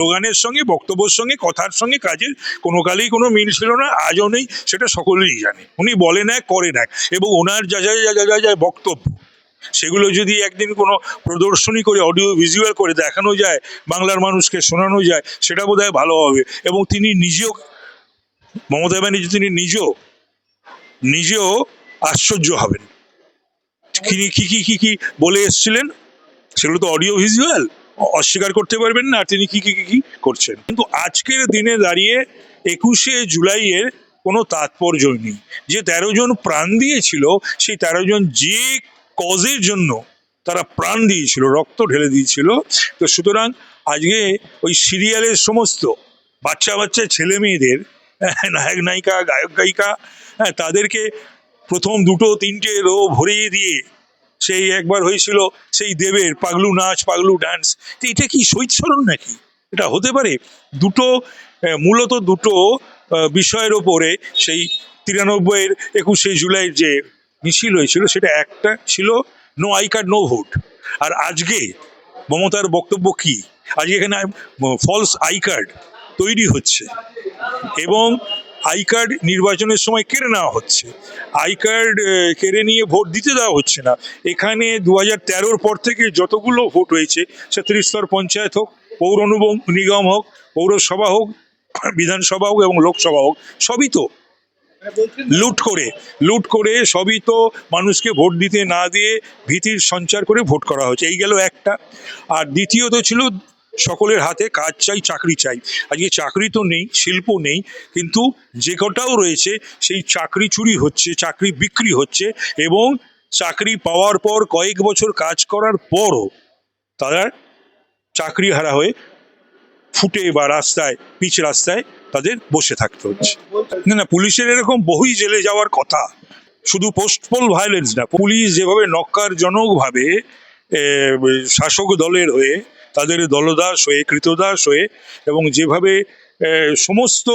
স্লোগানের সঙ্গে, বক্তব্যের সঙ্গে, কথার সঙ্গে, কাজের কোনো কালেই কোনো মিল ছিল না, আজও নেই, সেটা সকলেই জানে। উনি বলেন এক করেন এক এবং ওনার যা যা যা যা যা বক্তব্য, সেগুলো যদি একদিন কোনো প্রদর্শনী করে, অডিও ভিজুয়াল করে দেখানো যায়, বাংলার মানুষকে শোনানো যায়, সেটা বোধ ভালো হবে। এবং তিনি নিজেও, মমতা ব্যানার্জি তিনি নিজেও নিজেও আশ্চর্য হবেন। তিনি কি কি কি কি বলে এসছিলেন? সেগুলো তো অডিও ভিজুয়াল। অস্বীকার করতে পারবেন না তিনি কি কি কি করছেন? কিন্তু আজকের দিনে দাঁড়িয়ে একুশে জুলাইয়ের কোনো তাৎপর্য নেই। যে তেরো জন প্রাণ দিয়েছিল, সেই তেরো জন যে কজের জন্য তারা প্রাণ দিয়েছিল, রক্ত ঢেলে দিয়েছিল, তো সুতরাং আজকে ওই সিরিয়ালের সমস্ত বাচ্চা বাচ্চা ছেলে মেয়েদের নায়ক, নায়িকা, গায়ক, গায়িকা হ্যাঁ তাদেরকে প্রথম দুটো, তিনটে রো ভরিয়ে দিয়ে সেই একবার হয়েছিল সেই দেবের পাগলু নাচ, পাগলু ডান্স তো এটা কি শৈৎসরণ নাকি? এটা হতে পারে। দুটো মূলত দুটো বিষয়ের ওপরে সেই তিরানব্বইয়ের একুশে জুলাইয়ের যে মিছিল হয়েছিল, সেটা একটা ছিল no ID card no vote আর আজকে মমতার বক্তব্য কি? আজকে এখানে ফলস আই কার্ড তৈরি হচ্ছে। এবং আই কার্ড নির্বাচনের সময় কেড়ে নেওয়া হচ্ছে। আই কার্ড কেড়ে নিয়ে ভোট দিতে দেওয়া হচ্ছে না। এখানে দু হাজার তেরোর পর থেকে যতগুলো ভোট হয়েছে সে ত্রিস্তর পঞ্চায়েত হোক, পৌর নিগম হোক, পৌরসভা হোক, বিধানসভা হোক এবং লোকসভা হোক, সবই তো লুট করে লুট করে সবই তো মানুষকে ভোট দিতে না দিয়ে ভীতির সঞ্চার করে ভোট করা হচ্ছে এই গেল একটা। আর দ্বিতীয়ত ছিল সকলের হাতে কাজ চাই, চাকরি চাই। আজকে চাকরি তো নেই, শিল্প নেই, কিন্তু যে কটাও রয়েছে, সেই চাকরি চুরি হচ্ছে, চাকরি বিক্রি হচ্ছে এবং চাকরি পাওয়ার পর কয়েক বছর কাজ করার পরও তারা চাকরি হারা হয়ে ফুটে বা রাস্তায়, পিচ রাস্তায় তাদের বসে থাকতে হচ্ছে। না না, পুলিশের এরকম বহুই জেলে যাওয়ার কথা শুধু পোস্টপোল ভায়োলেন্স না, পুলিশ যেভাবে নক্কারজনকভাবে শাসক দলের হয়ে তাদের দলদাস হয়ে, কৃতদাস হয়ে এবং যেভাবে সমস্ত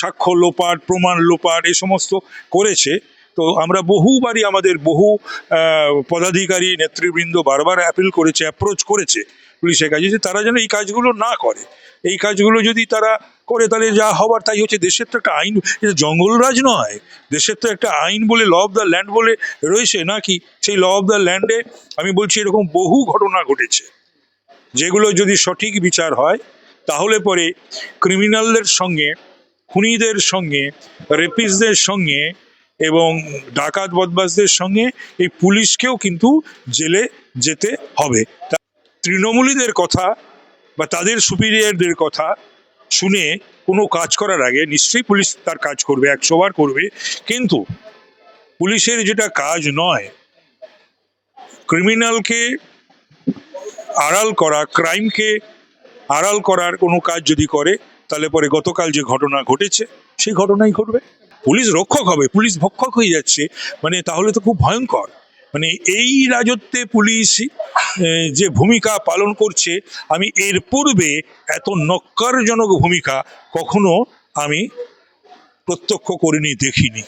সাক্ষ্য লোপাট, প্রমাণ লোপাট এই সমস্ত করেছে, তো আমরা বহুবারই আমাদের বহু পদাধিকারী, নেতৃবৃন্দ বারবার অ্যাপিল করেছে অ্যাপ্রোচ করেছে পুলিশের কাছে যে তারা যেন এই কাজগুলো না করে। এই কাজগুলো যদি তারা করে, তাহলে যা হবার তাই হচ্ছে। দেশের তো একটা আইন, এটা জঙ্গলরাজ নয়। দেশের তো একটা আইন বলে ল অফ দ্য ল্যান্ড বলে রয়েছে নাকি? সেই ল অফ দ্য ল্যান্ডে আমি বলছি এরকম বহু ঘটনা ঘটেছে। যেগুলো যদি সঠিক বিচার হয়, তাহলে পরে ক্রিমিনালদের সঙ্গে, খুনিদের সঙ্গে রেপিসদের সঙ্গে এবং ডাকাত বদমাসদের সঙ্গে এই পুলিশকেও কিন্তু জেলে যেতে হবে। তৃণমূলীদের কথা বা তাদের সুপিরিয়ারদের কথা শুনে কোনো কাজ করার আগে নিশ্চয়ই পুলিশ তার কাজ করবে একশোবার করবে। কিন্তু পুলিশের যেটা কাজ নয় ক্রিমিনালকে আড়াল করা ক্রাইমকে আড়াল করার কোনো কাজ যদি করে, তাহলে পরে গতকাল যে ঘটনা ঘটেছে, সেই ঘটনাই ঘটবে। পুলিশ রক্ষক হবে, পুলিশ ভক্ষক হয়ে যাচ্ছে মানে তাহলে তো খুব ভয়ঙ্কর। মানে এই রাজত্বে পুলিশ যে ভূমিকা পালন করছে, আমি এর পূর্বে এত নক্কারজনক ভূমিকা কখনো আমি প্রত্যক্ষ করিনি, দেখিনি।